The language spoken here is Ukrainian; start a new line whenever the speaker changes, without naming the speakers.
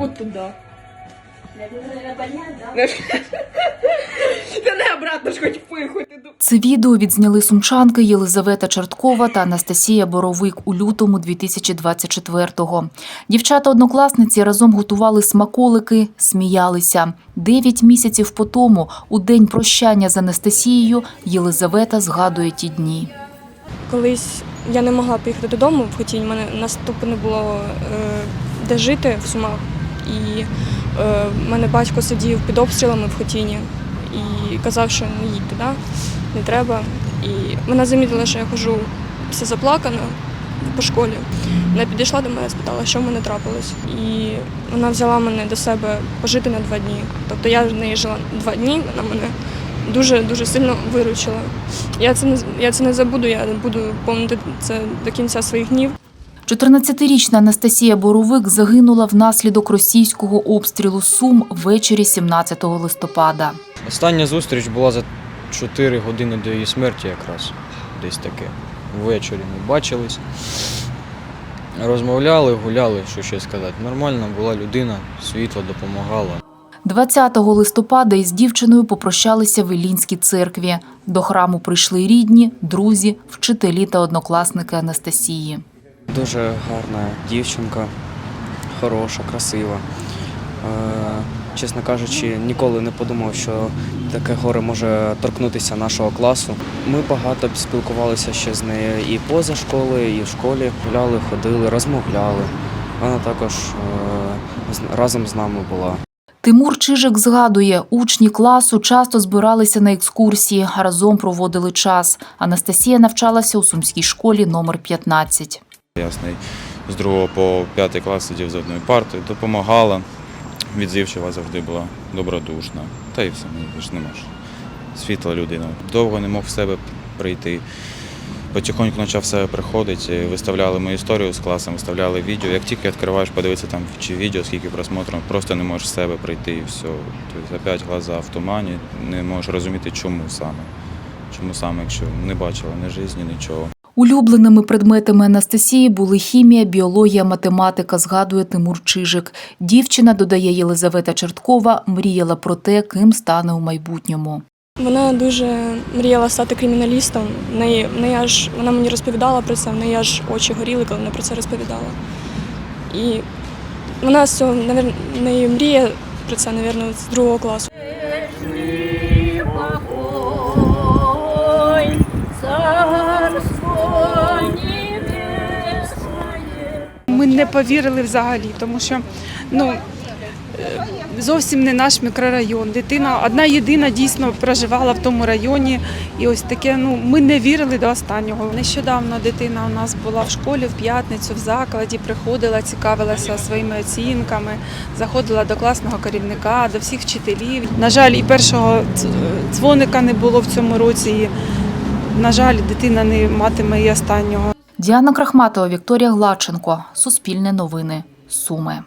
От туди. Та не обратно ж хоч пихати.
Це відео відзняли сумчанки Єлизавета Чорткова та Анастасія Боровик у лютому 2024-го. Дівчата-однокласниці разом готували смаколики, сміялися. Дев'ять місяців по тому, у день прощання з Анастасією, Єлизавета згадує ті дні.
Колись я не могла поїхати додому в Хотінь, у мене наступу не було е, де жити в Сумах. І е, мене батько сидів під обстрілами в Хотіні і казав, що не їдь туди, не треба. І вона замітила, що я хожу вся заплакана по школі. Вона підійшла до мене, спитала, що в мене трапилось. І вона взяла мене до себе пожити на два дні. Тобто я в неї жила два дні, вона мене дуже дуже сильно виручила. Я це не я це не забуду. Я буду помнити це до кінця своїх днів.
14-річна Анастасія Боровик загинула внаслідок російського обстрілу Сум ввечері 17 листопада.
Остання зустріч була за 4 години до її смерті якраз. Десь таке. Ввечері ми бачились. Розмовляли, гуляли, що ще сказати. Нормальна була людина, світло допомагала.
20 листопада із дівчиною попрощалися в Іллінській церкві. До храму прийшли рідні, друзі, вчителі та однокласники Анастасії.
Дуже гарна дівчинка, хороша, красива. Е, Чесно кажучи, ніколи не подумав, що таке горе може торкнутися нашого класу. Ми багато спілкувалися ще з нею і поза школою, і в школі гуляли, ходили, розмовляли. Вона також е, разом з нами була.
Тимур Чижик згадує, учні класу часто збиралися на екскурсії, разом проводили час. Анастасія навчалася у сумській школі номер 15.
Я з другого по п'ятий клас сидів за одною партою, допомагала, відзивчива завжди була, добродушна. Та і все, мені нема ж. Світла людина. Довго не мог в себе прийти. Потихоньку почав себе приходити, виставляли мою історію з класом, виставляли відео. Як тільки відкриваєш, подивитися там чи відео, скільки просмотрів, просто не можеш в себе прийти і все. Тобто опять глаза в тумані, не можеш розуміти, чому саме. Чому саме, якщо не бачила ні житті, нічого.
Улюбленими предметами Анастасії були хімія, біологія, математика, згадує Тимур Чижик. Дівчина, додає Єлизавета Черткова, мріяла про те, ким стане у майбутньому.
Вона дуже мріяла стати криміналістом. Неї, неї аж вона мені розповідала про це, в неї аж очі горіли, коли вона про це розповідала. І вона з цього, в неї мріє про це, мабуть, з другого класу.
Ми не повірили взагалі, тому що ну, е, зовсім не наш мікрорайон. Дитина одна єдина дійсно проживала в тому районі. І ось таке, ну ми не вірили до останнього. Нещодавно дитина у нас була в школі в п'ятницю, в закладі, приходила, цікавилася своїми оцінками, заходила до класного керівника, до всіх вчителів. На жаль, і першого дзвоника не було в цьому році. І, на жаль, дитина не матиме і останнього.
Діана Крахматова, Вікторія Гладченко. Суспільне новини. Суми.